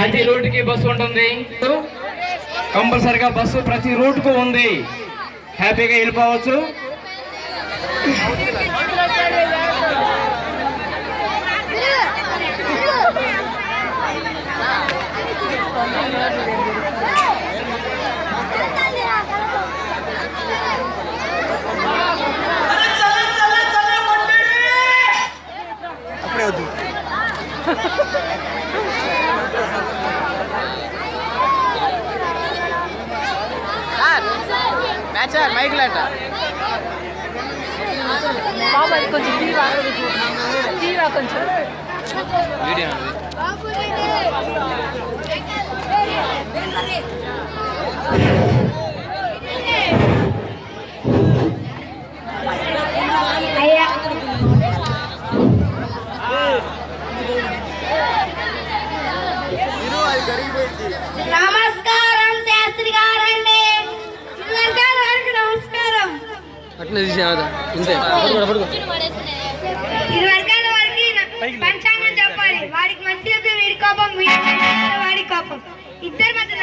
ప్రతి రోడ్డుకి బస్సు ఉంటుంది. కంపల్సరిగా బస్సు ప్రతి రూట్కు ఉంది. హ్యాపీగా వెళ్ళిపోవచ్చు. అప్పుడే వద్దు. సార్ మైక్లు అట. బాబు అది కొంచెం తీరా కొంచెం. అట్నే తీసేదా ఇంతే. చెప్పాలి. వాడికి మంచి వీడి కోపం వీడి కోపం ఇద్దరు మధ్య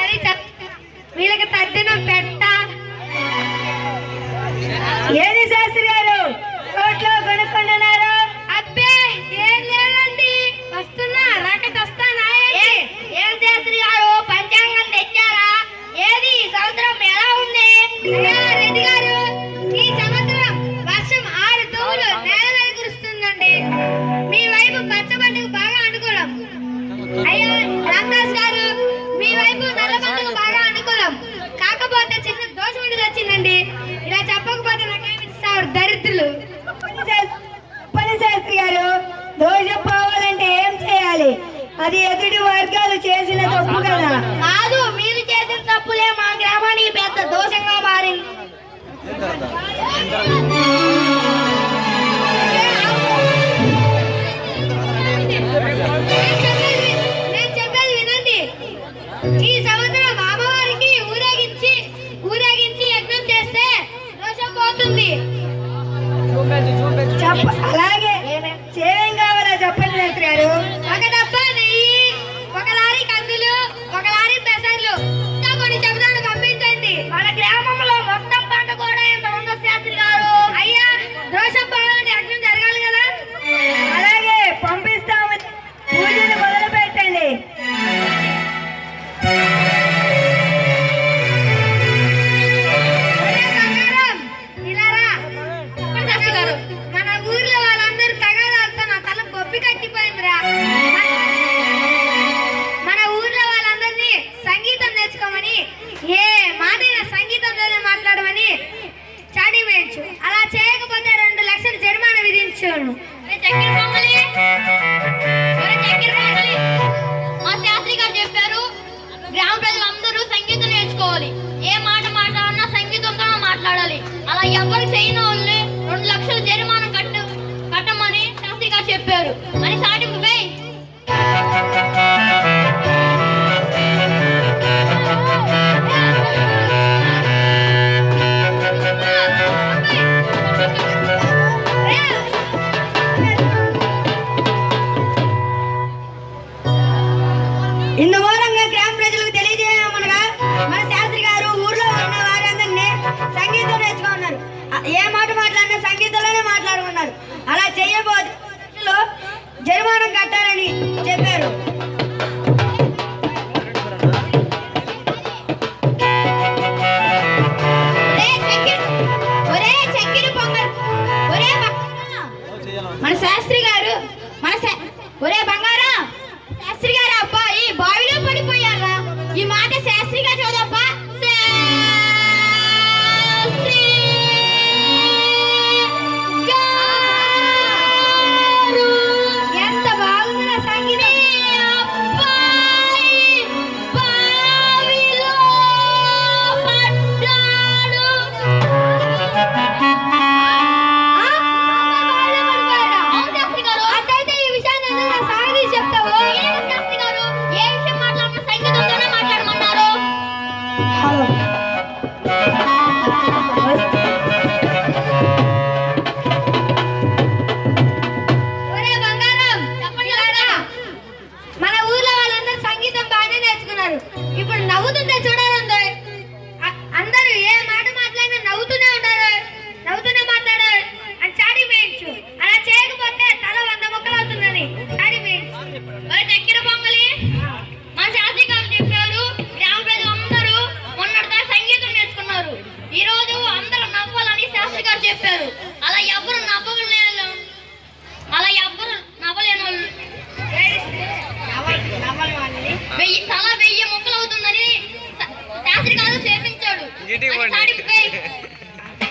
వీళ్ళకి తద్దినం పెట్ట మిత్రులు గారు పోవాలంటే ఏం చేయాలి? అది ఎదుటి వర్గాలు చేసిన తప్పు కదా. వచ్చాను మా శాస్త్రి గారు చెప్పారు గ్రామ ప్రజలందరూ సంగీతం నేర్చుకోవాలి. ఏ మాట మాట్లాడినా సంగీతంతో మాట్లాడాలి. అలా ఎవరు చేయని వాళ్ళని రెండు లక్షల జరిమానం కట్ట కట్టమని శాస్త్రి గారు చెప్పారు. అని సాటింపు ఏ మాట మాట్లాడినా సంగీతంలోనే మాట్లాడుకున్నారు. అలా చేయబోదు. జరిమానం కట్టాలని చెప్పారు. మన శాస్త్రి గారు మన చేపించాడు ఇంటికి అది పోండి. సాటింపై.